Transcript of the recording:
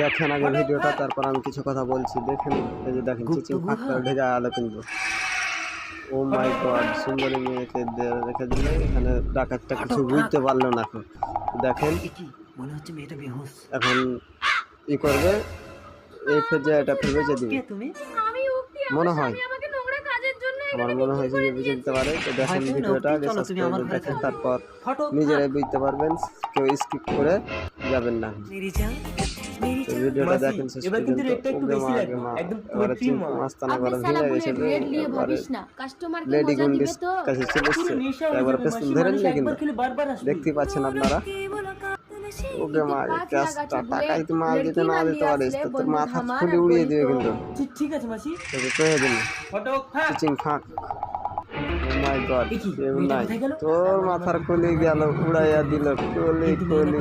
দেখেন আগে ভিডিওটা তারপর আমি কিছু কথা বলছি। দেখেন এই যে দেখেন চিচিং ফাঁক করে ঢেকে আলো কিন্তু ও মাই গড সুন্দরী মেয়েকে রেখে দিলে এখানে ডাকাতটা কিছু বুঝতে পারল না এখন। দেখেন মনে হচ্ছে মেয়েটা বেহুশ। এখন ই করবে এই ফেজে এটা যে দিবে। কে তুমি? মনে হয়। স্বামী আমাকে নোংরা কাজের জন্য আমার মনে হয়েছে যে বুঝে দিতে পারে তো দেখেন ভিডিওটা দেখেন তারপর নিজেরাই বুঝতে পারবেন কেউ স্কিপ করে যাবেন না। ভিডিওটা দেখেন শেষ পর্যন্ত। একদম। মাস্তানা রেড নিয়ে ভাবিস না। লেডি গুন্ডিস কাছে হয়ে একবার পেছন কিন্তু। দেখতে পাচ্ছেন আপনারা? ওকে টাকা মাল দিতে না দিতে পারিস তো তোর মাথা খুলে উড়িয়ে দিবে কিন্তু। ঠিক- ঠিক আছে মাসি। তোকে কয়ে দিন চিচিং ফাঁক। মাই গড কেউ নাই। তোর মাথার খুলে গেল উড়াইয়া দিল কলি কলি